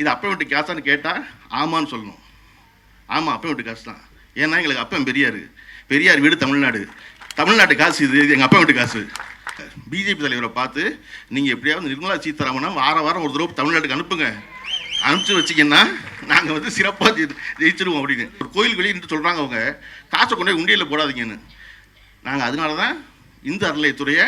இது அப்பா வீட்டு காசான்னு கேட்டால் ஆமான்னு சொல்லணும். ஆமாம் அப்பா வீட்டு காசு தான். ஏன்னா எங்களுக்கு அப்பன் பெரியார். பெரியார் வீடு தமிழ்நாடு. தமிழ்நாட்டு காசு இது எங்கள் அப்பா வீட்டு காசு. பிஜேபி தலைவரை பார்த்து நீங்கள் எப்படியாவது நிர்மலா சீதாராமனை வார வாரம் ஒரு தடவை தமிழ்நாட்டுக்கு அனுப்புங்க. அனுப்பிச்சு வச்சிங்கன்னா நாங்கள் வந்து சிறப்பாக ஜெயி ஜெயிச்சிருவோம் அப்படின்னு. ஒரு கோயில் வெளியிட்டு சொல்கிறாங்க அவங்க. காசை கொண்டு போய் உண்டியலில் போடாதீங்கன்னு. நாங்கள் அதனால தான் இந்து அறநிலையத்துறையை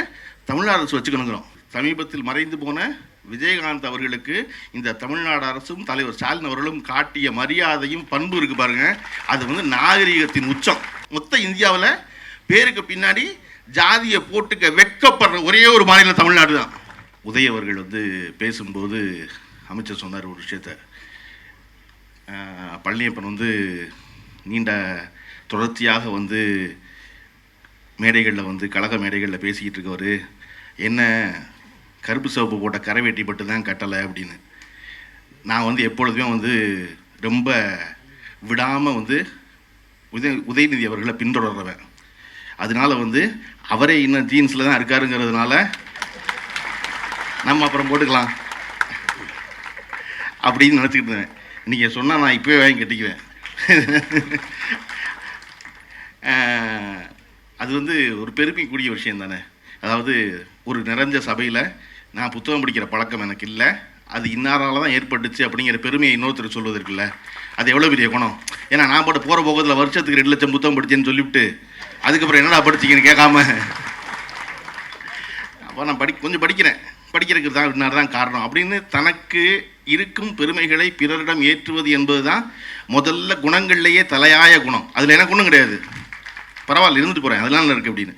தமிழ்நாடு அரசு வச்சுக்கணுங்கிறோம். சமீபத்தில் மறைந்து போன விஜயகாந்த் அவர்களுக்கு இந்த தமிழ்நாடு அரசும் தலைவர் ஸ்டாலின் அவர்களும் காட்டிய மரியாதையும் பண்பு இருக்கு பாருங்க. அது வந்து நாகரிகத்தின் உச்சம். மொத்த இந்தியாவில் பேருக்கு பின்னாடி ஜாதியை போட்டுக்க வெட்கப்படுற ஒரே ஒரு மாநிலம் தமிழ்நாடு தான். உதயவர்கள் வந்து பேசும்போது அமைச்சர் சொன்னார் ஒரு விஷயத்த. பழனியப்பன் வந்து நீண்ட தொடர்ச்சியாக வந்து மேடைகளில் வந்து கழக மேடைகளில் பேசிக்கிட்டு இருக்கவர். என்ன கருப்பு சிவப்பு போட்ட கரை வெட்டி பட்டு தான் கட்டலை அப்படின்னு. நான் வந்து எப்பொழுதுமே வந்து ரொம்ப விடாமல் வந்து உதய உதயநிதி அவர்களை பின்தொடர்றவன். அதனால வந்து அவரே இன்னும் ஜீன்ஸில் தான் இருக்காருங்கிறதுனால நம்ம அப்புறம் போட்டுக்கலாம் அப்படின்னு நினச்சிக்கிட்டு இருந்தேன். நீங்கள் சொன்னால் நான் இப்போவே வாங்கி கட்டிக்குவேன். அது வந்து ஒரு பெருமைக்குரிய விஷயம் தானே. அதாவது ஒரு நிறைஞ்ச சபையில் நான் புத்தகம் படிக்கிற பழக்கம் எனக்கு இல்லை. அது இன்னாரால தான் ஏற்பட்டுச்சு அப்படிங்கிற பெருமையை இன்னொருத்தர் சொல்வது இருக்குல்ல அது எவ்வளோ பெரிய குணம்? ஏன்னா நான் பாட்டு போகிற போகத்தில் வருஷத்துக்கு ரெண்டு லட்சம் புத்தகம் படித்தேன்னு சொல்லிவிட்டு அதுக்கப்புறம் என்னடா படிச்சீங்கன்னு கேட்காம. அப்போ நான் படி கொஞ்சம் படிக்கிறேன். படிக்கிறதுக்கு தான் இன்னார் தான் காரணம். அப்படின்னு தனக்கு இருக்கும் பெருமைகளை பிறரிடம் ஏற்றுவது என்பது தான் முதல்ல குணங்கள்லேயே தலையாய குணம். அதில் எனக்கு ஒன்றும் கிடையாது. பரவாயில்ல இருந்துட்டு போகிறேன் அதெல்லாம் இருக்குது அப்படின்னு.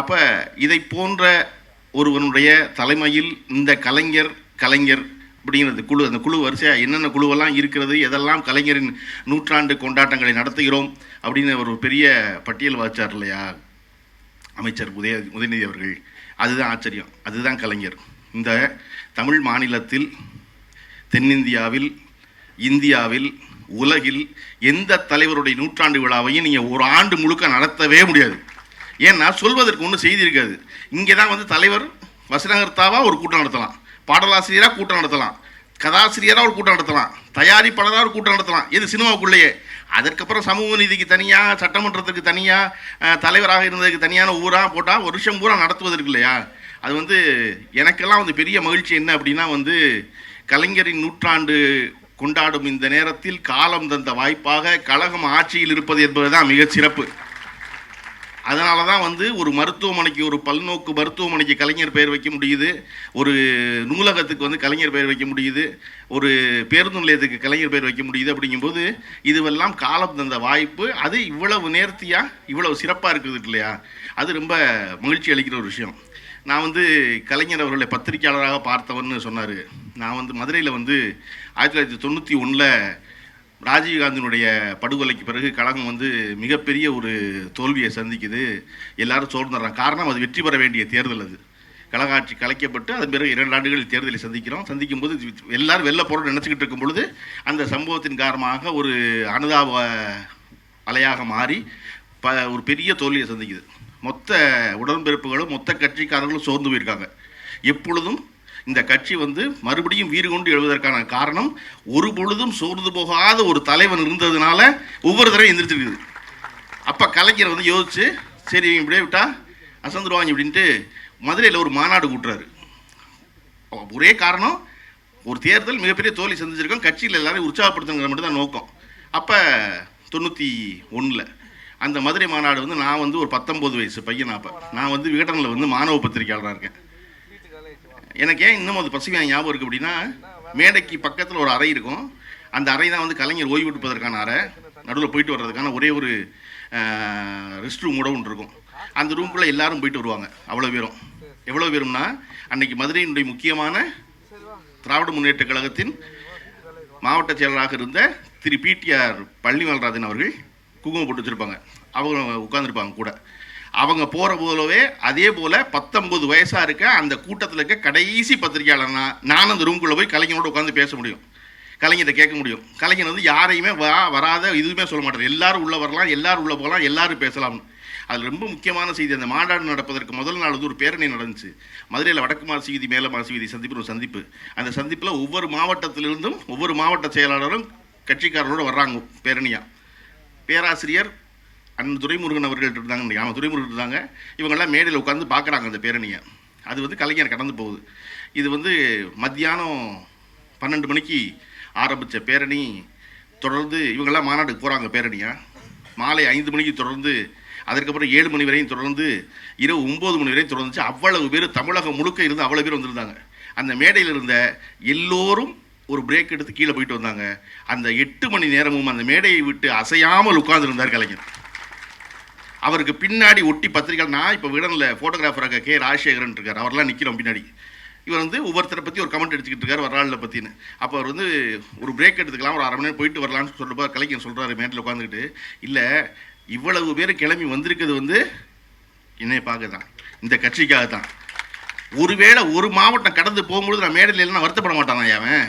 அப்போ இதை போன்ற ஒருவனுடைய தலைமையில் இந்த கலைஞர் கலைஞர் அப்படிங்கிறது குழு அந்த குழு வரிசையாக என்னென்ன குழுவெல்லாம் இருக்கிறது எதெல்லாம் கலைஞரின் நூற்றாண்டு கொண்டாட்டங்களை நடத்துகிறோம் அப்படின்னு ஒரு பெரிய பட்டியல் வாச்சார் இல்லையா? அமைச்சர் உதய உதயநிதி அவர்கள். அதுதான் ஆச்சரியம். அதுதான் கலைஞர். இந்த தமிழ் மாநிலத்தில் தென்னிந்தியாவில் இந்தியாவில் உலகில் எந்த தலைவருடைய நூற்றாண்டு விழாவையும் நீங்கள் ஒரு ஆண்டு முழுக்க நடத்தவே முடியாது. ஏன்னா சொல்வதற்கு ஒன்றும் செய்தி இருக்காது. இங்கே தான் வந்து தலைவர் வசனகர்த்தாவாக ஒரு கூட்டம் நடத்தலாம். பாடலாசிரியராக கூட்டம் நடத்தலாம். கதாசிரியராக ஒரு கூட்டம் நடத்தலாம். தயாரிப்பாளராக ஒரு கூட்டம் நடத்தலாம். இது சினிமாவுக்குள்ளேயே. அதற்கப்புறம் சமூக நீதிக்கு தனியாக சட்டமன்றத்துக்கு தனியாக தலைவராக இருந்ததுக்கு தனியான ஊராக போட்டால் வருஷம் பூரா நடத்துவதற்கு இல்லையா? அது வந்து எனக்கெல்லாம் வந்து பெரிய மகிழ்ச்சி என்ன அப்படின்னா வந்து கலைஞரின் நூற்றாண்டு கொண்டாடும் இந்த நேரத்தில் காலம் தந்த வாய்ப்பாக கழகம் ஆட்சியில் இருப்பது என்பதுதான் மிகச் சிறப்பு. அதனால தான் வந்து ஒரு மருத்துவமனைக்கு ஒரு பல்நோக்கு மருத்துவமனைக்கு கலைஞர் பெயர் வைக்க முடியுது. ஒரு நூலகத்துக்கு வந்து கலைஞர் பெயர் வைக்க முடியுது. ஒரு பேருந்து நிலையத்துக்கு கலைஞர் பெயர் வைக்க முடியுது அப்படிங்கும்போது இதுவெல்லாம் காலம் தந்த வாய்ப்பு. அது இவ்வளவு நேர்த்தியாக இவ்வளவு சிறப்பாக இருக்குது இல்லையா? அது ரொம்ப மகிழ்ச்சி அளிக்கிற ஒரு விஷயம். நான் வந்து கலைஞர் அவர்களை பத்திரிக்கையாளராக பார்த்தவன்னு சொன்னார். நான் வந்து மதுரையில் வந்து ஆயிரத்தி தொள்ளாயிரத்தி தொண்ணூற்றி ஒன்றில் ராஜீவ்காந்தினுடைய படுகொலைக்கு பிறகு கழகம் வந்து மிகப்பெரிய ஒரு தோல்வியை சந்திக்குது. எல்லாரும் சோர்ந்துடுறாங்க. காரணம் அது வெற்றி பெற வேண்டிய தேர்தல் அது. கழக கலைக்கப்பட்டு அதன் பிறகு இரண்டு ஆண்டுகளில் தேர்தலை சந்திக்கிறோம். சந்திக்கும் போது எல்லாரும் வெளில போகிறோம்னு நினச்சிக்கிட்டு இருக்கும் பொழுது அந்த சம்பவத்தின் காரணமாக ஒரு அனுதாப அலையாக மாறி ப ஒரு பெரிய தோல்வியை சந்திக்குது. மொத்த உடன்பிறப்புகளும் மொத்த கட்சிக்காரர்களும் சோர்ந்து போயிருக்காங்க. எப்பொழுதும் இந்த கட்சி வந்து மறுபடியும் வீறு கொண்டு எழுவதற்கான காரணம் ஒரு பொழுதும் சோர்ந்து போகாத ஒரு தலைவன் இருந்ததுனால ஒவ்வொரு தடவையும் எந்திரிச்சிருக்குது. அப்போ கலைஞர் வந்து யோசிச்சு சரி இப்படியே விட்டா அசந்துருவாங்க அப்படின்ட்டு மதுரையில் ஒரு மாநாடு கூட்டுறாரு. ஒரே காரணம் ஒரு தேர்தல் மிகப்பெரிய தோல்வி சந்திச்சிருக்கோம் கட்சியில் எல்லாரையும் உற்சாகப்படுத்துங்கிற மட்டும் தான் நோக்கம். அப்போ தொண்ணூற்றி ஒன்றில் அந்த மதுரை மாநாடு வந்து நான் வந்து ஒரு பத்தொம்போது வயசு பையன் அப்போ. நான் வந்து விகடனில் வந்து மாணவ பத்திரிகையாளராக இருக்கேன். எனக்கு ஏன் இன்னும் அது பசுமையாக ஞாபகம் இருக்குது அப்படின்னா மேடைக்கு பக்கத்தில் ஒரு அறை இருக்கும். அந்த அறை தான் வந்து கலைஞர் ஓய்வு எடுப்பதற்கான அறை. நடுவில் போயிட்டு வர்றதுக்கான ஒரே ஒரு ரெஸ்ட் ரூம் கூட ஒன்று இருக்கும். அந்த ரூம்குள்ளே எல்லாரும் போயிட்டு வருவாங்க அவ்வளோ பேரும். எவ்வளோ பேரும்னா அன்னைக்கு மதுரையினுடைய முக்கியமான திராவிட முன்னேற்ற கழகத்தின் மாவட்ட செயலராக இருந்த திரு பிடிஆர் பழனிவாலராஜன் அவர்கள் குங்குமம் போட்டு வச்சுருப்பாங்க. அவங்க உட்காந்துருப்பாங்க கூட. அவங்க போகிற போலவே அதே போல் பத்தொம்பது வயசாக இருக்க அந்த கூட்டத்தில் இருக்க கடைசி பத்திரிகையாளர்னா நான் அந்த ரூம்குள்ளே போய் கலைஞரோட உட்காந்து பேச முடியும். கலைஞரை கேட்க முடியும். கலைஞர் வந்து யாரையுமே வா வராத இதுவுமே சொல்ல மாட்டார். எல்லாரும் உள்ளே வரலாம் எல்லாரும் உள்ளே போகலாம் எல்லாரும் பேசலாம்னு. அதில் ரொம்ப முக்கியமான செய்தி அந்த மாநாடு நடப்பதற்கு முதல் நாள் வந்து ஒரு பேரணி நடந்துச்சு. மதுரையில் வடக்கு மாசி வீதி மேல மாசி வீதி சந்திப்பு ஒரு சந்திப்பு. அந்த சந்திப்பில் ஒவ்வொரு மாவட்டத்திலிருந்தும் ஒவ்வொரு மாவட்ட செயலாளரும் கட்சிக்காரரோடு வர்றாங்க பேரணியாக பேராசிரியர் அண்ணன் துரைமுருகன் அவர்கள் இருந்தாங்க ஆமாம் துரைமுருகன் இருந்தாங்க. இவங்கெல்லாம் மேடையில் உட்காந்து பார்க்குறாங்க அந்த பேரணியை. அது வந்து கலைஞர் கடந்து போகுது. இது வந்து மத்தியானம் பன்னெண்டு மணிக்கு ஆரம்பித்த பேரணி. தொடர்ந்து இவங்கெல்லாம் மாநாட்டுக்கு போகிறாங்க பேரணியாக மாலை ஐந்து மணிக்கு தொடர்ந்து அதற்கப்புறம் ஏழு மணி வரையும் தொடர்ந்து இரவு ஒம்பது மணி வரையும் தொடர்ந்துச்சு அவ்வளவு பேர் தமிழகம் முழுக்க இருந்து அவ்வளோ பேர் வந்திருந்தாங்க. அந்த மேடையில் இருந்த எல்லோரும் ஒரு பிரேக் எடுத்து கீழே போயிட்டு வந்தாங்க. அந்த எட்டு மணி நேரமும் அந்த மேடையை விட்டு அசையாமல் உட்கார்ந்துருந்தார் கலைஞர். அவருக்கு பின்னாடி ஒட்டி பத்திரிக்கை நான் இப்போ விடனில் ஃபோட்டோகிராஃபராக கே ராஜசேகரன் இருக்கார். அவர்லாம் நிற்கிறோம் பின்னாடி. இவர் வந்து ஒவ்வொருத்தரை பற்றி ஒரு கமெண்ட் எடுத்துக்கிட்டு இருக்காரு வரலாளில் பற்றின்னு அப்போ அவர் வந்து ஒரு பிரேக் எடுத்துக்கலாம் ஒரு அரை மணி நேரம் போயிட்டு வரலாம்னு சொல்கிறப்ப கலைஞர் சொல்கிறாரு மேட்டில் உட்காந்துக்கிட்டு இல்லை இவ்வளவு பேர் கிளம்பி வந்திருக்கிறது வந்து என்னைய பார்க்க தான் இந்த கட்சிக்காக தான். ஒருவேளை ஒரு மாவட்டம் கடந்து போகும்பொழுது நான் மேடையில் இல்லைன்னா வருத்தப்பட மாட்டானா அவன்?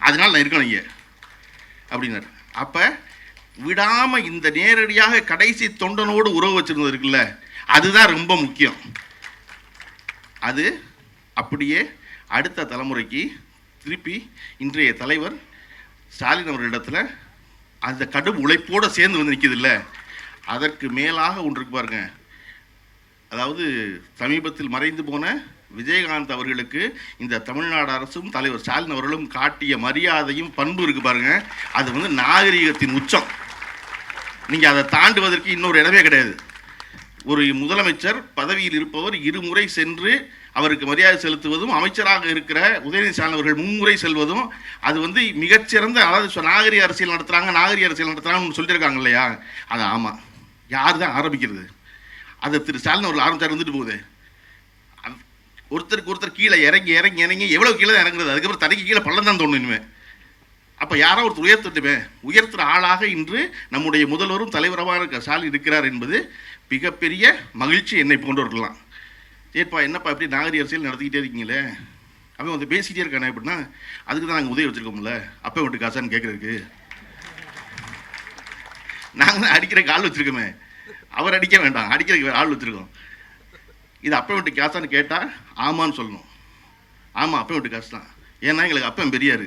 அதனால நான் இருக்கணும் இங்கே. அப்படின்னாரு. அப்போ விடாமல் இந்த நேரடியாக கடைசி தொண்டனோடு உறவு வச்சிருந்தது இருக்குல்ல அதுதான் ரொம்ப முக்கியம். அது அப்படியே அடுத்த தலைமுறைக்கு திருப்பி இன்றைய தலைவர் ஸ்டாலின் அவர்களிடத்தில் அந்த கடும் உழைப்போடு சேர்ந்து வந்து நிற்கிது அதற்கு மேலாக ஒன்று இருக்கு பாருங்க. அதாவது சமீபத்தில் மறைந்து போன விஜயகாந்த் அவர்களுக்கு இந்த தமிழ்நாடு அரசும் தலைவர் ஸ்டாலின் அவர்களும் காட்டிய மரியாதையும் பண்பு இருக்கு பாருங்க. அது வந்து நாகரிகத்தின் உச்சம். நீங்கள் அதை தாண்டுவதற்கு இன்னொரு இடமே கிடையாது. ஒரு முதலமைச்சர் பதவியில் இருப்பவர் இருமுறை சென்று அவருக்கு மரியாதை செலுத்துவதும் அமைச்சராக இருக்கிற உதயநிதி ஸ்டாலின் அவர்கள் மும்முறை செல்வதும் அது வந்து மிகச்சிறந்த அதாவது நாகரிக அரசியல் நடத்துகிறாங்க நாகரிக அரசியல் நடத்துகிறாங்கன்னு சொல்லியிருக்காங்க இல்லையா? அது ஆமாம் யார் தான் ஆரம்பிக்கிறது? அதை திரு ஸ்டாலின் அவர்கள் ஆரம்பித்தார் வந்துட்டு போகுது. ஒருத்தருக்கு ஒருத்தர் கீழே இறங்கி இறங்கி இறங்கி எவ்வளோ கீழே தான் இறங்குறது? அதுக்கப்புறம் தடைக்கு கீழே பள்ளம் தான் தோணும் இனிமே. அப்போ யாரோ ஒருத்தர் உயர்த்தட்டுமே. உயர்த்துற ஆளாக இன்று நம்முடைய முதல்வரும் தலைவரமாக இருக்க ஸ்டாலின் இருக்கிறார் என்பது மிகப்பெரிய மகிழ்ச்சி என்னை போன்றவர்கள்லாம். ஏற்பா என்னப்பா இப்படி நாகரிக அரசியல் நடத்திக்கிட்டே இருக்கீங்களே? அவன் வந்து பேசிக்கிட்டே இருக்கானே அப்படின்னா அதுக்கு தான் நாங்கள் உதவி வச்சுருக்கோம்ல. அப்போ விட்டு காசான்னு கேட்குறதுக்கு நாங்கள் தான் அடிக்கிற ஆள் வச்சுருக்கோமே. அவர் அடிக்க வேண்டாம். அடிக்கிறதுக்கு ஆள் வச்சிருக்கோம். இது அப்போ விட்டு காசான்னு கேட்டால் ஆமான்னு சொல்லணும். ஆமாம் அப்போ விட்டு காசு தான். ஏன்னா எங்களுக்கு அப்பன் பெரியார்.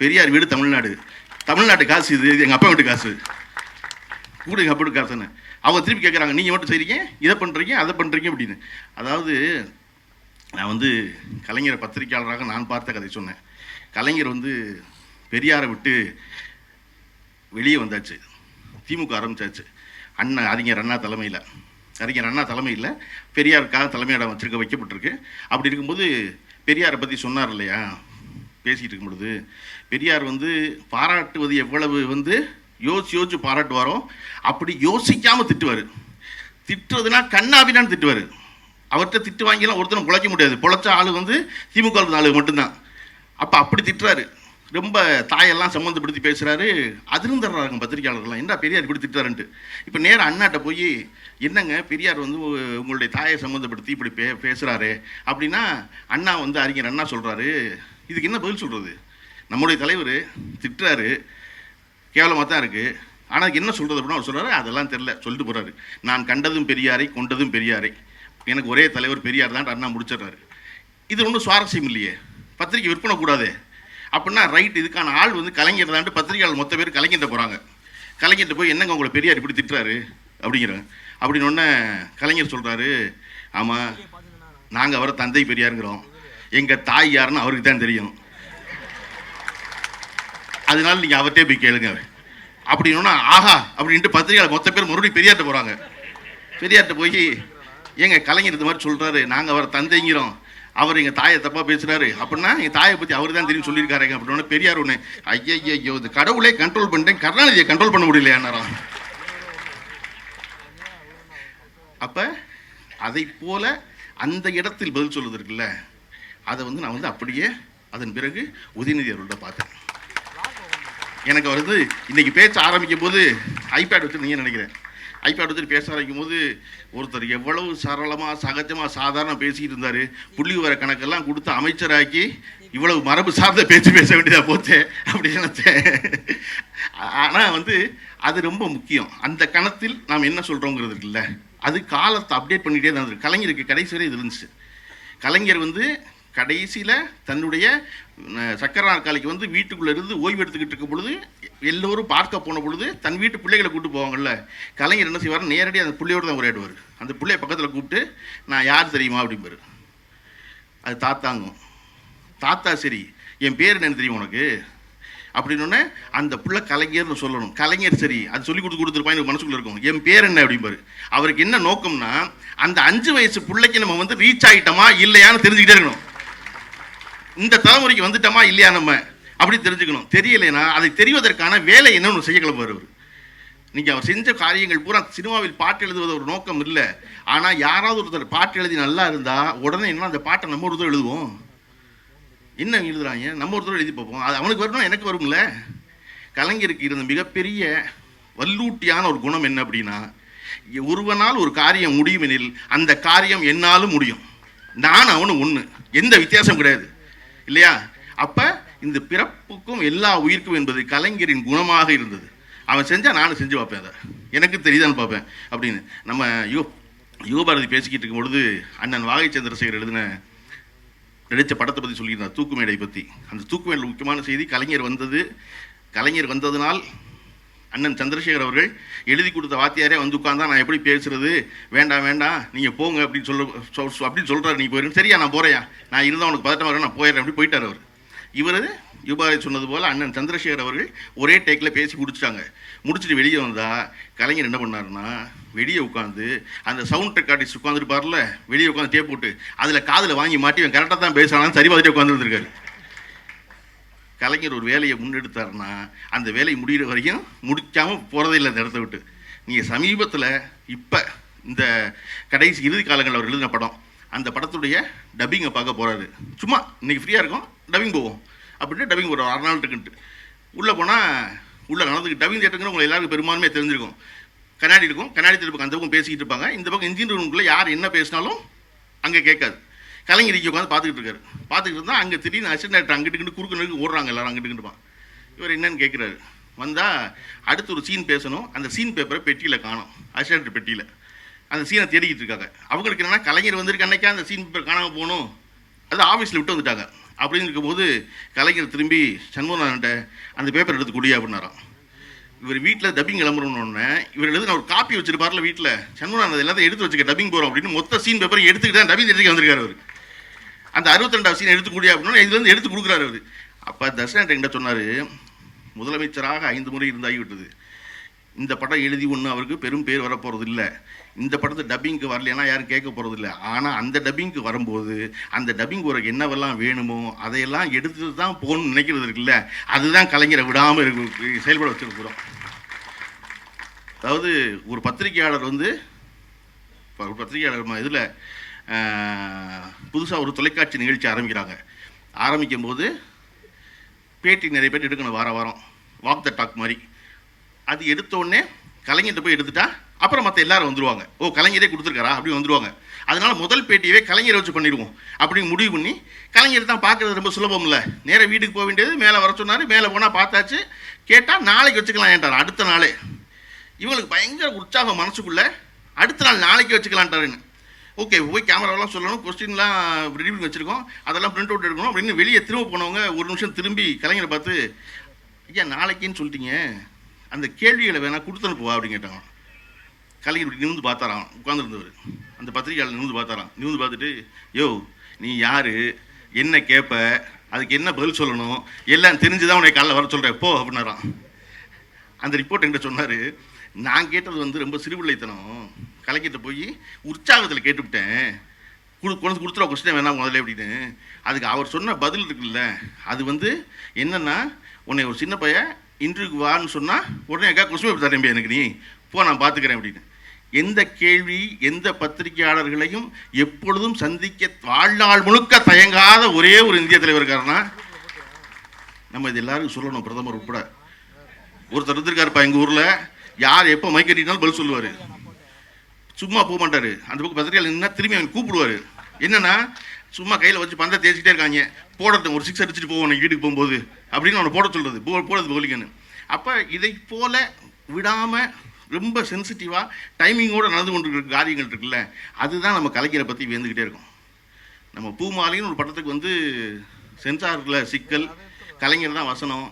பெரியார் வீடு தமிழ்நாடு. தமிழ்நாட்டு காசு இது இது எங்கள் அப்பா வீட்டு காசு. கூட எங்கள் அப்பா வீட்டு காசுன்னு அவங்க திருப்பி கேட்குறாங்க நீங்கள் மட்டும் செய்கிறீங்க இதை பண்ணுறீங்க அதை பண்ணுறீங்க அப்படின்னு. அதாவது நான் வந்து கலைஞரை பத்திரிக்கையாளராக நான் பார்த்த கதை சொன்னேன். கலைஞர் வந்து பெரியாரை விட்டு வெளியே வந்தாச்சு. திமுக ஆரம்பிச்சாச்சு. அண்ணன் அறிஞர் அண்ணா தலைமையில். அறிஞர் அண்ணா தலைமையில் பெரியாருக்காக தலைமையிடம் வச்சிருக்க வைக்கப்பட்டிருக்கு. அப்படி இருக்கும்போது பெரியாரை பற்றி சொன்னார் இல்லையா? பேசிகிட்டு இருக்கும் பொழுது பெரியார் வந்து பாராட்டுவது எவ்வளவு வந்து யோசிச்சு யோசிச்சு பாராட்டுவாரோ அப்படி யோசிக்காமல் திட்டுவார். திட்டுறதுனா கண்ணாபினான்னு திட்டுவார். அவர்கிட்ட திட்டு வாங்கிலாம் ஒருத்தரும் பிழைக்க முடியாது. பிழைச்ச ஆள் வந்து திமுக ஆளு மட்டும்தான். அப்போ அப்படி திட்டுறாரு. ரொம்ப தாயெல்லாம் சம்மந்தப்படுத்தி பேசுகிறாரு அதிர்ந்துடுறாங்க பத்திரிக்கையாளர்கள்லாம் என்ன பெரியார் இப்படி திட்டுறாருன்ட்டு? இப்போ நேராக அண்ணாட்ட போய் என்னங்க பெரியார் வந்து உ- உங்களுடைய தாயை சம்மந்தப்படுத்தி இப்படி பே பேசுகிறாரு அப்படின்னா அண்ணா வந்து அறிஞர் அண்ணா சொல்கிறாரு இதுக்கு என்ன பதில் சொல்கிறது நம்முடைய தலைவர் திட்டுறாரு கேவலமாக தான் இருக்குது ஆனால் என்ன சொல்கிறது அப்படின்னா அவர் சொல்கிறாரு அதெல்லாம் தெரில சொல்லிட்டு போகிறாரு நான் கண்டதும் பெரியாரை கொண்டதும் பெரியாரை. எனக்கு ஒரே தலைவர் பெரியார் தான் அண்ணா முடிச்சிடுறாரு. இது ஒன்றும் சுவாரஸ்யம் இல்லையே. பத்திரிக்கை விற்பனை கூடாது அப்படின்னா ரைட் இதுக்கான ஆள் வந்து கலைஞர் தான்ட்டு பத்திரிகையாளர் மொத்த பேர் கலைஞர்கிட்ட போகிறாங்க கலைஞர்கிட்ட போய் என்னங்க உங்களை பெரியார் இப்படி திட்டுறாரு? அப்படிங்கிறாங்க. அப்படின்னு ஒன்று கலைஞர் சொல்கிறாரு ஆமாம் நாங்கள் அவரை தந்தை பெரியாருங்கிறோம். எங்கள் தாய் யாருன்னு அவருக்கு தான் தெரியும். அதனால நீங்கள் அவர்கிட்டே போய் கேளுங்க. அப்படின்னா ஆஹா அப்படின்ட்டு பத்திரிகையில் மொத்த பேர் மறுபடியும் பெரியார்ட்ட போகிறாங்க பெரியார்ட்ட போய் ஏங்க கலைஞர் இந்த மாதிரி சொல்கிறாரு நாங்கள் அவரை தந்தைங்கிறோம். அவர் எங்கள் தாயை தப்பாக பேசுகிறாரு அப்படின்னா எங்கள் தாயை பற்றி அவர் தான் தெரியும் சொல்லியிருக்காருங்க அப்படின்னு பெரியார் ஒன்று ஐயா ஐயோ இது கடவுளே கண்ட்ரோல் பண்ணிட்டேன் கருணாநிதியை கண்ட்ரோல் பண்ண முடியலையா நேரம் அப்போ அதை போல அந்த இடத்தில் பதில் சொல்லுது இருக்குல்ல அதை வந்து நான் வந்து அப்படியே அதன் பிறகு உதயநிதி அவர்கள்ட்ட பார்த்தேன். எனக்கு வந்து இன்றைக்கி பேச்ச ஆரம்பிக்கும் போது ஐபேட் வச்சு நீங்கள் நினைக்கிறேன் ஐபேட் வச்சுட்டு பேச ஆரம்பிக்கும் போது ஒருத்தர் எவ்வளவு சரளமாக சகஜமாக சாதாரண பேசிக்கிட்டு இருந்தார். புள்ளி வர கணக்கெல்லாம் கொடுத்து அமைச்சராக்கி இவ்வளவு மரபு சார்ந்த பேச்சு பேச வேண்டியதாக போச்சே அப்படி நினச்சேன். ஆனால் வந்து அது ரொம்ப முக்கியம். அந்த கணத்தில் நாம் என்ன சொல்கிறோங்கிறது இல்லை அது காலத்தை அப்டேட் பண்ணிகிட்டே தான் இருந்தது கலைஞருக்கு கடைசி வரை இது இருந்துச்சு. கலைஞர் வந்து கடைசியில் தன்னுடைய சக்கர நாற்காலிக்கு வந்து வீட்டுக்குள்ளே இருந்து ஓய்வு எடுத்துக்கிட்டு இருக்கும் பொழுது எல்லோரும் பார்க்க போன பொழுது தன் வீட்டு பிள்ளைகளை கூப்பிட்டு போவாங்கல்ல கலைஞர் என்ன செய்வார் நேரடியாக அந்த பிள்ளையோடு தான் உரையாடுவார். அந்த பிள்ளைய பக்கத்தில் கூப்பிட்டு நான் யார் தெரியுமா? அப்படிம்பாரு அது தாத்தாங்கும். தாத்தா சரி என் பேர் என்னன்னு தெரியும் உனக்கு? அப்படின்னோடனே அந்த பிள்ளை கலைஞர்னு சொல்லணும். கலைஞர் சரி அது சொல்லி கொடுத்து கொடுத்துருப்பாங்க எனக்கு மனசுக்குள்ளே இருக்கும். என் பேர் என்ன? அப்படிம்பாரு அவருக்கு என்ன நோக்கம்னா அந்த அஞ்சு வயசு பிள்ளைக்கு நம்ம வந்து ரீச் ஆகிட்டோமா இல்லையான்னு தெரிஞ்சுக்கிட்டே இருக்கணும். இந்த தலைமுறைக்கு வந்துட்டோமா இல்லையா நம்ம? அப்படி தெரிஞ்சுக்கணும். தெரியலைன்னா அதை தெரிவதற்கான வேலை என்னன்னு செய்ய கிளம்புவார் அவர். இன்றைக்கி அவர் செஞ்ச காரியங்கள் பூரா சினிமாவில் பாட்டு எழுதுவது ஒரு நோக்கம் இல்லை. ஆனால் யாராவது ஒருத்தர் பாட்டு எழுதி நல்லா இருந்தால் உடனே என்ன அந்த பாட்டை நம்ம ஒருத்தர் எழுதுவோம். என்ன எழுதுறாங்க? நம்ம ஒருத்தர் எழுதி பார்ப்போம். அது அவனுக்கு வரணும் எனக்கு வரும்ல. கலைஞருக்கு இருந்த மிகப்பெரிய வல்லூட்டியான ஒரு குணம் என்ன அப்படின்னா ஒருவனால் ஒரு காரியம் முடியும் எனில் அந்த காரியம் என்னாலும் முடியும். நான் அவனும் ஒன்று எந்த வித்தியாசம் கிடையாது. இல்லையா? அப்போ இந்த பிறப்புக்கும் எல்லா உயிர்க்கும் என்பது கலைஞரின் குணமாக இருந்தது. அவன் செஞ்சா நானும் செஞ்சு பார்ப்பேன் அதை. எனக்கு தெரியுதான்னு பார்ப்பேன். அப்படின்னு. நம்ம யோ யுகபாரதி பேசிக்கிட்டு இருக்கும் பொழுது அண்ணன் வாகை சந்திரசேகர் எழுதின நடித்த படத்தை பற்றி சொல்லியிருந்தார் தூக்குமேடை பற்றி அந்த தூக்கு முக்கியமான செய்தி கலைஞர் வந்தது கலைஞர் வந்ததுனால் அண்ணன் சந்திரசேகர் அவர்கள் எழுதி கொடுத்த வாத்தியாரே வந்து உட்காந்தா நான் எப்படி பேசுறது? வேண்டாம் வேண்டாம். நீங்கள் போங்க அப்படின்னு சொல்ல சொ- அப்படின்னு சொல்கிறாரு நீ போயிரு. சரியா நான் போகிறேயா நான் இருந்தால் உனக்கு பதட்டம் வரேன் நான் போயிடுறேன். அப்படி போயிட்டார் அவர். இவர் யுபாரி சொன்னது போல் அண்ணன் சந்திரசேகர் அவர்கள் ஒரே டேக்கில் பேசி முடிச்சிட்டாங்க. முடிச்சுட்டு வெளியே வந்தால் கலைஞர் என்ன பண்ணாருன்னா வெளியே உட்காந்து அந்த சவுண்ட் ரெக்கார்டிஸ்ட் உட்காந்துருப்பார்ல வெளியே உட்காந்து டேப் போட்டு அதில் காதில் வாங்கி மாட்டி கரெக்டாக தான் பேசுகிறான்னு சரி பார்த்துட்டு உட்காந்துருந்துருக்காரு கலைஞர் ஒரு வேலையை முன்னெடுத்தாருன்னா அந்த வேலை முடிகிற வரைக்கும் முடிக்காமல் போகிறதே இல்லை அந்த இடத்த விட்டு. நீங்கள் சமீபத்தில் இப்போ இந்த கடைசி இறுதி காலங்களில் அவர் எழுதின படம் அந்த படத்துடைய டப்பிங்கை பார்க்க போகிறாரு சும்மா இன்றைக்கி ஃப்ரீயாக இருக்கும் டப்பிங் போவோம். அப்படின்ட்டு டப்பிங் போகிறோம் அரை நாள் இருக்குன்ட்டு. உள்ளே போனால் உள்ளே நடந்துக்கு டப்பிங் தேட்டருங்கிற உங்களை எல்லாருக்கும் பெரும்பான்மையாக தெரிஞ்சிருக்கும். கண்ணாடி இருக்கும் கண்ணாடி திருப்பக்கம் அந்த பக்கம் பேசிக்கிட்டு இருப்பாங்க. இந்த பக்கம் இன்ஜின் ரூமுக்குள்ளே யார் என்ன பேசினாலும் அங்கே கேட்காது. கலைஞர் இங்கே உட்காந்து பார்த்துக்கிட்டு இருக்காரு. பார்த்துக்கிட்டு இருந்தால் அங்கே திடீர்னு அசிஸ்டன்ட் அங்கிட்டு இங்கிட்டு குறுக்கு நெருக்கு ஓடுறாங்க எல்லாரும் அங்கிட்டு இங்கிட்டுப்பான் இவர் என்னன்னு கேட்குறாரு வந்தால் அடுத்து ஒரு சீன் பேசணும். அந்த சீன் பேப்பரை பெட்டியில் காணும். அசிஸ்டன்ட் பெட்டியில். அந்த சீனை தேடிக்கிட்டு இருக்காங்க. அவங்களுக்கு என்னென்னா கலைஞர் வந்திருக்க அன்னைக்கா அந்த சீன் பேப்பர் காணாமல் போகணும். அது ஆஃபீஸில் விட்டு வந்துட்டாங்க. அப்படின்னு இருக்கும்போது கலைஞர் திரும்பி சண்முகநாதன்ட்ட அந்த பேப்பர் எடுத்து குடியா அப்படின்னாராம். இவர் வீட்டில் டப்பிங் கிளம்புறோன்னே இவர் எழுதுன ஒரு காப்பி வச்சிருப்பார்ல வீட்டில் சண்முகநாதன் எல்லாத்தையும் எடுத்து வச்சுக்க டப்பிங் போகிறோம் அப்படின்னு மொத்த சீன் பேப்பரை எடுத்துக்கிட்டு தான் டப்பிங் எடுத்துக்க வந்திருக்காரு அவர். அந்த அறுபத்திரெண்டாவது சீன் எடுத்து அப்படின்னு இதுலேருந்து எடுத்து கொடுக்குறாரு அவர். அப்போ தர்ஷன் என்கிட்ட சொன்னார் முதலமைச்சராக ஐந்து முறை இருந்தாகிவிட்டது. இந்த படம் எழுதி ஒன்று அவருக்கு பெரும் பேர் வரப்போகிறது இல்லை இந்த படத்து டப்பிங்க்கு வரலைன்னா யாரும் கேட்க போகிறது இல்லை ஆனால் அந்த டப்பிங்க்கு வரும்போது அந்த டப்பிங் உனக்கு என்னவெல்லாம் வேணுமோ அதையெல்லாம் எடுத்துட்டு தான் போகணும்னு நினைக்கிறது இருக்குல்ல. அதுதான் கலைஞரை விடாமல் இருக்கு செயல்பட வச்சிருக்கிறோம் அதாவது ஒரு பத்திரிகையாளர் வந்து ஒரு பத்திரிகையாளர் இதில் புதுசாக ஒரு தொலைக்காட்சி நிகழ்ச்சி ஆரம்பிக்கிறாங்க. ஆரம்பிக்கும் போது பேட்டி நிறைய பேர் எடுக்கணும் வார வாரம். வாக் த டாக் மாதிரி. அது எடுத்தோடனே கலைஞர்கிட்ட போய் எடுத்துட்டா அப்புறம் மற்ற எல்லாரும் வந்துடுவாங்க ஓ கலைஞரே கொடுத்துருக்காரா? அப்படி வந்துருவாங்க. அதனால முதல் பேட்டியவே கலைஞரை வச்சு பண்ணிடுவோம். அப்படின்னு முடிவு பண்ணி கலைஞர் தான் பார்க்குறது ரொம்ப சுலபம் இல்லை நேராக வீட்டுக்கு போக வேண்டியது மேலே வர சொன்னார் மேலே போனால் பார்த்தாச்சு. கேட்டால் நாளைக்கு வச்சுக்கலாம் ஏன்ட்டார் அடுத்த நாளே. இவங்களுக்கு பயங்கர உற்சாகம் மனசுக்குள்ளே அடுத்த நாள் நாளைக்கு வச்சுக்கலான்ட்டாருன்னு ஓகே போய் கேமராவெல்லாம் சொல்லணும் கொஸ்டின்லாம் ரெடி பண்ணி வச்சுருக்கோம். அதெல்லாம் பிரிண்ட் அவுட் எடுக்கணும். அப்படின்னு வெளியே திரும்ப போனவங்க ஒரு நிமிஷம் திரும்பி கலைஞரை பார்த்து ஐயா நாளைக்குன்னு சொல்லிட்டீங்க. அந்த கேள்விகளை வேணால் கொடுத்து அனுப்புவா அப்படின்னு கேட்டாங்க. கலைஞர் இப்படி நிமிந்து பார்த்தாராம். உட்காந்துருந்தவர் அந்த பத்திரிகையாளர் நிமிந்து பார்த்தாராம். நிமிந்து பார்த்துட்டு யோ நீ யார்? என்ன கேட்ப அதுக்கு என்ன பதில் சொல்லணும்? எல்லாம் தெரிஞ்சுதான் உன்னை காலைல வர சொல்கிறேன் போ அப்படின்னாராம். அந்த ரிப்போர்ட் என்கிட்ட சொன்னார் நான் கேட்டது வந்து ரொம்ப சிறுபிள்ளைத்தனம். கலைக்கிட்ட போய் உற்சாகத்தில் கேட்டுவிட்டேன். கொடு கொண்டு கொடுத்துருவா கொஸ்டின் வேணாம் முதல்ல அப்படின்னு அதுக்கு அவர் சொன்ன பதில் இருக்குல்ல அது வந்து என்னென்னா உன்னை ஒரு சின்ன பையன் இன்டர்வியூக்கு வான்னு சொன்னால் உடனே எக்கா கொஸ்டின் பேப்பர் எனக்கு நீ. போ நான் பார்த்துக்கிறேன் அப்படின்னு எந்த கேள்வி எந்த பத்திரிகையாளர்களையும் எப்பொழுதும் சந்திக்க வாழ்நாள் முழுக்க தயங்காத ஒரே ஒரு இந்திய தலைவர் இருக்காருன்னா நம்ம இது எல்லாருக்கும் சொல்லணும் பிரதமர் உட்பட. ஒருத்தர் இருந்திருக்காருப்பா எங்கள் ஊரில். யார் எப்போ மைக்கட்டினாலும் பதில் சொல்லுவார். சும்மா போக மாட்டார். அந்த பக்கம் பத்திரிகையில் நின்னா திரும்பி அவன் கூப்பிடுவார். என்னென்னா சும்மா கையில் வச்சு பந்தை தேய்ச்சிட்டே இருக்காங்க. போடட்டும் ஒரு சிக்ஸ் அடிச்சுட்டு போவோம் வீட்டுக்கு போகும்போது. அப்படின்னு அவனை போட சொல்கிறது போ போடுறது பவுலிங்கன்னு அப்போ இதை போல் விடாமல் ரொம்ப சென்சிட்டிவாக டைமிங்கோடு நடந்து கொண்டிருக்கிற காரியங்கள் இருக்குல்ல அதுதான் நம்ம கலைஞரை பற்றி வேந்துக்கிட்டே இருக்கும். நம்ம பூமாலின்னு ஒரு படத்துக்கு வந்து சென்சாரில் சிக்கல் கலைஞர் தான் வசனம்.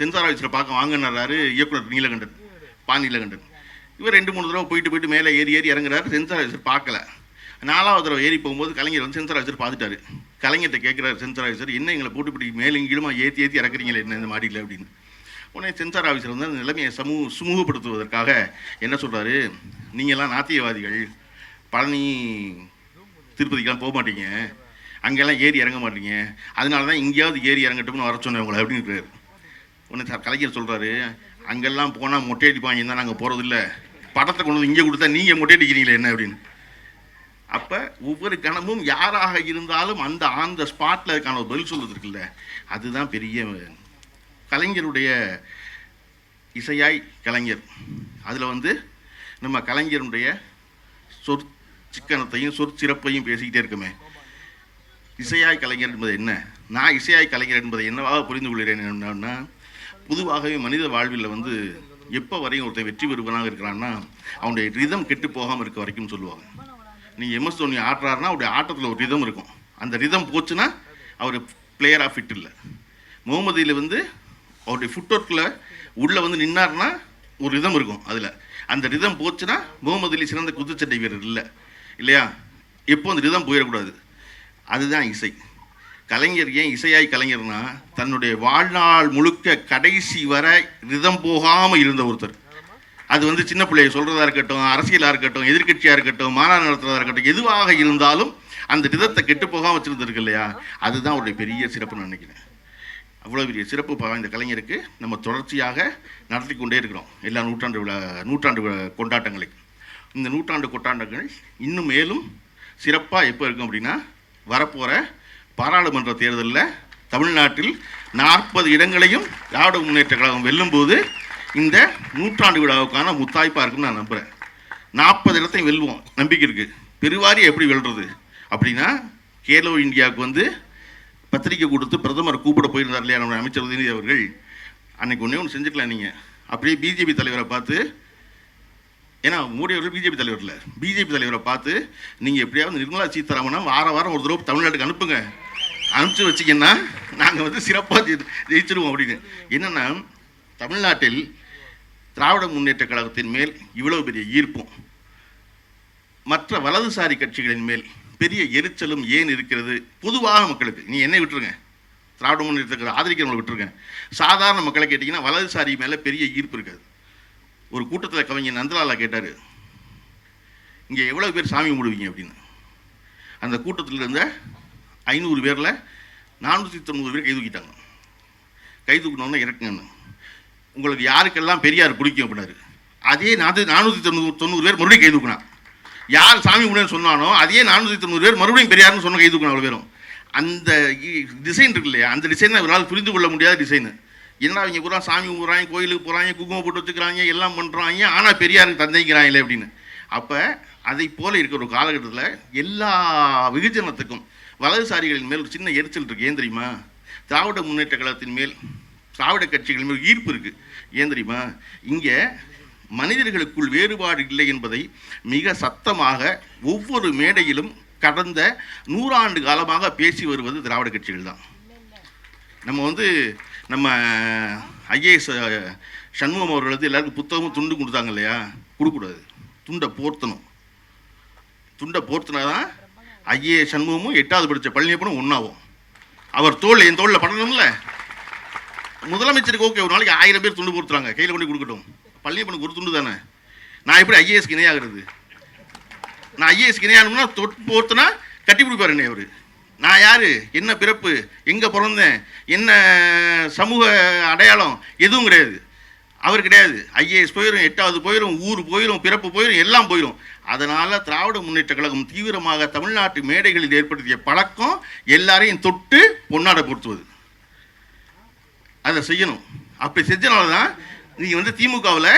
சென்சார் ஆஃபீஸில் பார்க்க வாங்கினாரு இயக்குனர் நீலகண்டன். பா கண்டு. இவர் ரெண்டு மூணு தடவை போயிட்டு போயிட்டு மேலே ஏறி ஏறி இறங்குறாரு. சென்சார் ஆஃபீஸர் பார்க்கல. நாலாவது தடவை ஏறி போகும்போது கலைஞர் வந்து சென்சார் ஆஃபீஸர் பார்த்துட்டாரு. கலைஞர்கிட்ட கேட்குறாரு சென்சார் ஆஃபீஸர் என்ன எங்களை போட்டு இப்படி மேலே கீழுமா ஏற்றி ஏற்றி இறக்குறீங்களே என்ன இந்த மாடியில்? அப்படின்னு. உடனே சென்சார் ஆஃபீஸர் வந்து அந்த நிலைமையை சமூக சுமூகப்படுத்துவதற்காக என்ன சொல்கிறாரு நீங்கள்லாம் நாத்தியவாதிகள் பழனி திருப்பதிக்கெல்லாம் போக மாட்டீங்க. அங்கெல்லாம் ஏறி இறங்க மாட்டீங்க. அதனால தான் எங்கேயாவது ஏறி இறங்கட்டும்னு வர சொன்னேன் உங்களை அப்படின்னு உடனே சார் கலைஞர் சொல்கிறாரு அங்கெல்லாம் போனால் மொட்டை அடிப்பாங்க தான் நாங்கள் போகிறதில்ல படத்தை கொண்டு வந்து இங்கே கொடுத்தா நீங்கள் மொட்டை அடிக்கிறீங்களே என்ன அப்படின்னு. அப்போ ஒவ்வொரு கணமும் யாராக இருந்தாலும் அந்த ஆன் த ஸ்பாட்டில் அதுக்கான ஒரு பதில் சொல்வது இருக்குல்ல அதுதான் பெரிய கலைஞருடைய இசையாய் கலைஞர். அதில் வந்து நம்ம கலைஞருடைய சொற் சிக்கனத்தையும் சொற்சிறப்பையும் பேசிக்கிட்டே இருக்குமே. இசையாய் கலைஞர் என்பது என்ன? நான் இசையாய் கலைஞர் என்பதை என்னவாக புரிந்து கொள்கிறேன் என்னன்னா பொதுவாகவே மனித வாழ்வில் வந்து எப்போ வரையும் ஒருத்தன் வெற்றி பெறுவனாக இருக்கிறான்னா அவனுடைய ரிதம் கெட்டு போகாமல் இருக்க வரைக்கும் சொல்லுவாங்க. நீங்கள் எம்எஸ் தோனி ஆடுறாருன்னா அவருடைய ஆட்டத்தில் ஒரு ரிதம் இருக்கும். அந்த ரிதம் போச்சுன்னா அவர் பிளேயராக ஃபிட் இல்லை. முகமதியில் வந்து அவருடைய ஃபுட் ஒர்க்கில் உள்ளே வந்து நின்னார்னா ஒரு ரிதம் இருக்கும் அதில். அந்த ரிதம் போச்சுன்னா முகமது அலி சிறந்த குத்துச்சண்டை வீரர் இல்லை. இல்லையா? எப்போ அந்த ரிதம் போயிடக்கூடாது. அதுதான் இசை. கலைஞர் ஏன் இசையாய் கலைஞர்னா தன்னுடைய வாழ்நாள் முழுக்க கடைசி வரை ரிதம் போகாமல் இருந்த ஒருத்தர். அது வந்து சின்ன பிள்ளைய சொல்கிறதா இருக்கட்டும் அரசியலாக இருக்கட்டும் எதிர்க்கட்சியாக இருக்கட்டும் மாநாடு நடத்துறதா இருக்கட்டும் எதுவாக இருந்தாலும் அந்த ரிதத்தை கெட்டு போகாமல் வச்சுருந்துருக்கு இல்லையா? அதுதான் அவருடைய பெரிய சிறப்புன்னு நினைக்கிறேன். அவ்வளோ பெரிய சிறப்பு இந்த கலைஞருக்கு நம்ம தொடர்ச்சியாக நடத்தி கொண்டே இருக்கிறோம். எல்லா நூற்றாண்டு விழா நூற்றாண்டு விழா கொண்டாட்டங்களை. இந்த நூற்றாண்டு கொண்டாட்டங்கள் இன்னும் மேலும் சிறப்பாக எப்போ இருக்கும் அப்படின்னா வரப்போகிற பாராளுமன்ற தேர்தலில் தமிழ்நாட்டில் நாற்பது இடங்களையும் திராவிட முன்னேற்ற கழகம் வெல்லும்போது இந்த நூற்றாண்டு விழாவுக்கான முத்தாய்ப்பாக இருக்குன்னு நான் நம்புகிறேன் நாற்பது இடத்தையும் வெல்வோம். நம்பிக்கை இருக்குது பெருவாரி எப்படி வெல்றது? அப்படின்னா கேலோ இந்தியாவுக்கு வந்து பத்திரிக்கை கொடுத்து பிரதமர் கூப்பிட போயிருந்தார் இல்லையா நம்ம அமைச்சர் உதயநிதி அவர்கள்? அன்னைக்கு ஒன்றே ஒன்று செஞ்சுக்கலாம் நீங்கள் அப்படியே பிஜேபி தலைவரை பார்த்து ஏன்னா மோடி அவர்கள் பிஜேபி தலைவர் இல்லை. பிஜேபி தலைவரை பார்த்து நீங்கள் எப்படியாவது நிர்மலா சீதாராமனை வார வாரம் ஒரு தடவை தமிழ்நாட்டுக்கு அனுப்புங்க. அனுப்பிச்சு வச்சிங்கன்னா நாங்கள் வந்து சிறப்பாக ஜெயி- ஜெயிச்சிருவோம் அப்படின்னு. என்னென்னா தமிழ்நாட்டில் திராவிட முன்னேற்ற கழகத்தின் மேல் இவ்வளவு பெரிய ஈர்ப்பும் மற்ற வலதுசாரி கட்சிகளின் மேல் பெரிய எரிச்சலும் ஏன் இருக்கிறது? பொதுவாக மக்களுக்கு நீ என்னை விட்டுருங்க. திராவிட முன்னேற்றத்தை ஆதரிக்கிறவங்களை விட்டுருங்க. சாதாரண மக்களை கேட்டிங்கன்னா வலதுசாரி மேலே பெரிய ஈர்ப்பு இருக்காது. ஒரு கூட்டத்தில் கவிஞர் நந்தலாலா கேட்டார் இங்கே எவ்வளோ பேர் சாமி கும்பிடுவீங்க? அப்படின்னு. அந்த கூட்டத்தில் இருந்த ஐநூறு பேரில் நானூற்றி தொண்ணூறு பேர் கை தூக்கிட்டாங்க. கை தூக்கினோன்னா இறக்குங்கன்னு உங்களுக்கு யாருக்கெல்லாம் பெரியார் பிடிக்கும் அப்படின்னாரு. அதே நானூற்றி நானூற்றி தொண்ணூறு தொண்ணூறு பேர் மறுபடியும் கை தூக்கினான் யார் சாமி முன்னேன்னு சொன்னானோ அதே நானூற்றி தொண்ணூறு பேர் மறுபடியும் பெரியார்னு சொன்ன கை தூக்கணும் அவ்வளோ பேரும். அந்த டிசைன் இருக்கு இல்லையா? அந்த டிசைனை அவரால் புரிந்து கொள்ள முடியாத டிசைனு என்ன அவங்க பூரா சாமி கும்பிட்றாங்க கோயிலுக்கு போகிறாங்க குங்குமம் போட்டு வச்சுக்கிறாங்க எல்லாம் பண்ணுறாங்க ஆனால் பெரியாருக்கு தந்தைங்கிறாங்களே அப்படின்னு. அப்போ அதை போல இருக்கிற ஒரு காலகட்டத்தில் எல்லா வெகுஜனத்துக்கும் வலதுசாரிகளின் மேல் ஒரு சின்ன எரிச்சல் இருக்குது ஏன் தெரியுமா? திராவிட முன்னேற்ற கழகத்தின் மேல் திராவிட கட்சிகளின் மேல் ஈர்ப்பு இருக்குது ஏன் தெரியுமா? இங்கே மனிதர்களுக்குள் வேறுபாடு இல்லை என்பதை மிக சத்தமாக ஒவ்வொரு மேடையிலும் கடந்த நூறாண்டு காலமாக பேசி வருவது திராவிட கட்சிகள் தான். நம்ம வந்து நம்ம ஐஏஎஸ் சண்முகம் அவர்கள் வந்து எல்லாருக்கும் புத்தகமும் துண்டு கொடுத்தாங்க இல்லையா? கொடுக்கக்கூடாது. துண்டை போர்த்தணும். துண்டை போர்த்தினா தான் ஐஏ சண்முகமும் எட்டாவது படித்த பழனியப்பனும் ஒன்றாகும் அவர் தோல் என் தோளில் படணும்ல? முதலமைச்சருக்கு ஓகே ஒரு நாளைக்கு ஆயிரம் பேர் துண்டு கொடுத்துறாங்க கையில் கொண்டு கொடுக்கட்டும். பழனியப்பனுக்கு ஒரு துண்டு தானே? நான் எப்படி ஐஏஎஸ்க்கு இணையாகிறது? நான் ஐஏஎஸ்க்கு இணையாகணும்னா தொட்டு போர்த்துனா கட்டி பிடிப்பார் என்னை அவர். நான் யார்? என்ன பிறப்பு? எங்கே பிறந்தேன்? என்ன சமூக அடையாளம்? எதுவும் கிடையாது. அவர் கிடையாது. ஐஏஎஸ் போயிடும் எட்டாவது போயிடும் ஊர் போயிடும் பிறப்பு போயிடும் எல்லாம் போயிடும் அதனால் திராவிட முன்னேற்ற கழகம் தீவிரமாக தமிழ்நாட்டு மேடைகளில் ஏற்படுத்திய பழக்கம் எல்லாரையும் தொட்டு பொன்னாடப்படுத்துவது அதை செய்யணும். அப்படி செஞ்சனால தான் நீங்கள் வந்து திமுகவில்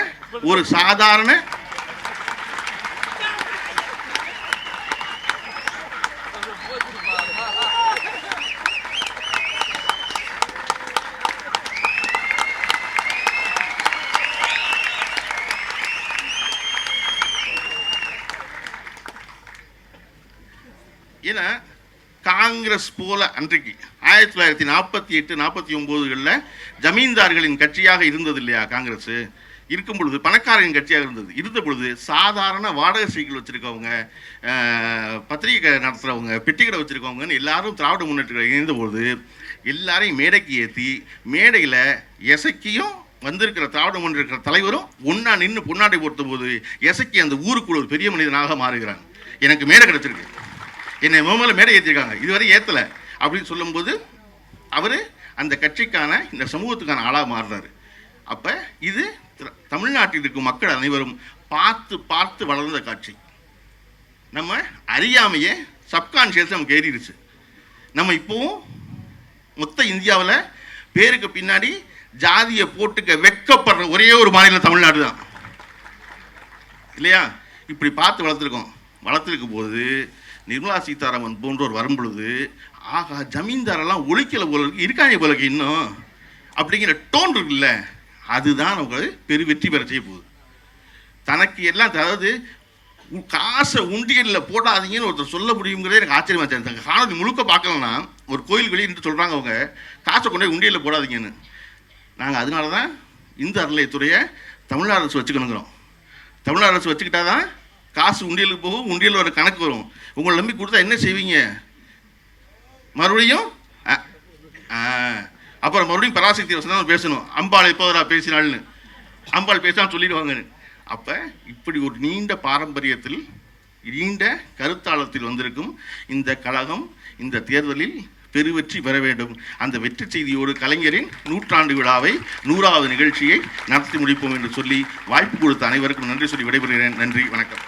ஒரு சாதாரண ஏன்னா காங்கிரஸ் போல அன்றைக்கு ஆயிரத்தி தொள்ளாயிரத்தி நாற்பத்தி எட்டு நாற்பத்தி ஒம்போதுகளில் ஜமீன்தார்களின் கட்சியாக இருந்தது இல்லையா காங்கிரஸ்? இருக்கும் பொழுது பணக்காரரின் கட்சியாக இருந்தது. இருந்த பொழுது சாதாரண வாடகை சைக்கிள் வச்சுருக்கவங்க பத்திரிகை நடத்துகிறவங்க பெட்டிக்கடை வச்சுருக்கவங்கன்னு எல்லாரும் திராவிட முன்னேற்ற இணைந்த பொழுது எல்லாரையும் மேடைக்கு ஏற்றி மேடையில் எசக்கியும் வந்திருக்கிற திராவிட முன்னேற்ற தலைவரும் ஒன்றா நின்று பொன்னாடை போட்ட போது எசக்கி அந்த ஊருக்குள்ள ஒரு பெரிய மனிதனாக மாறுகிறாங்க எனக்கு மேடை கிடச்சிருக்கு. என்னை முதல்ல மேடை ஏற்றிருக்காங்க இதுவரை ஏற்றலை அப்படின்னு சொல்லும்போது அவர் அந்த கட்சிக்கான இந்த சமூகத்துக்கான ஆளாக மாறுறாரு. அப்போ இது திர- தமிழ்நாட்டில் இருக்கும் மக்கள் அனைவரும் பார்த்து பார்த்து வளர்ந்த காட்சி. நம்ம அறியாமையே சப்கான்ஷியஸ் நமக்கு ஏறிடுச்சு. நம்ம இப்போவும் மொத்த இந்தியாவில் பேருக்கு பின்னாடி ஜாதியை போட்டுக்க வெட்கப்படுற ஒரே ஒரு மாநிலம் தமிழ்நாடு தான். இல்லையா? இப்படி பார்த்து வளர்த்துருக்கோம். வளர்த்துருக்கும் போது நிர்மலா சீதாராமன் போன்றோர் வரும்பொழுது ஆகா ஜமீன்தாரெல்லாம் ஒழிக்கல போல இருக்கு இருக்காங்க போல இருக்கு இன்னும்? அப்படிங்கிற டோன் இருக்குல்ல அதுதான் அவங்க பெரு வெற்றி பெற செய்ய போகுது. தனக்கு எல்லாம் அதாவது உ- காசை உண்டியலில் போடாதீங்கன்னு ஒருத்தர் சொல்ல முடியுங்கிறதே எனக்கு ஆச்சரியமா இருந்துச்சு. அந்த காணொலி முழுக்க பார்க்கலன்னா ஒரு கோயில் வெளியே சொல்கிறாங்க அவங்க காசை கொண்டு போய் உண்டியலில் போடாதீங்கன்னு. நாங்கள் அதனால தான் இந்த அறநிலையத்துறையை தமிழ்நாடு அரசு வச்சுக்கணுங்கிறோம். தமிழ்நாடு அரசு வச்சுக்கிட்டா தான் காசு உண்டியலுக்கு போகும் உண்டியல் வர கணக்கு வரும். உங்களை நம்பி கொடுத்தா என்ன செய்வீங்க? மறுபடியும்? அப்புறம் மறுபடியும் பராசக்தி வசனம் பேசணும். அம்பாள் எப்போதா பேசினாள்னு. அம்பாள் பேசினா சொல்லிடுவாங்கன்னு. அப்போ இப்படி ஒரு நீண்ட பாரம்பரியத்தில் நீண்ட கருத்தாளத்தில் வந்திருக்கும் இந்த கழகம் இந்த தேர்தலில் பெருவெற்றி பெற வேண்டும். அந்த வெற்றி செய்தியோடு கலைஞரின் நூற்றாண்டு விழாவை நூறாவது நிகழ்ச்சியை நடத்தி முடிப்போம் என்று சொல்லி வாய்ப்பு கொடுத்த அனைவருக்கும் நன்றி சொல்லி விடைபெறுகிறேன். நன்றி வணக்கம்.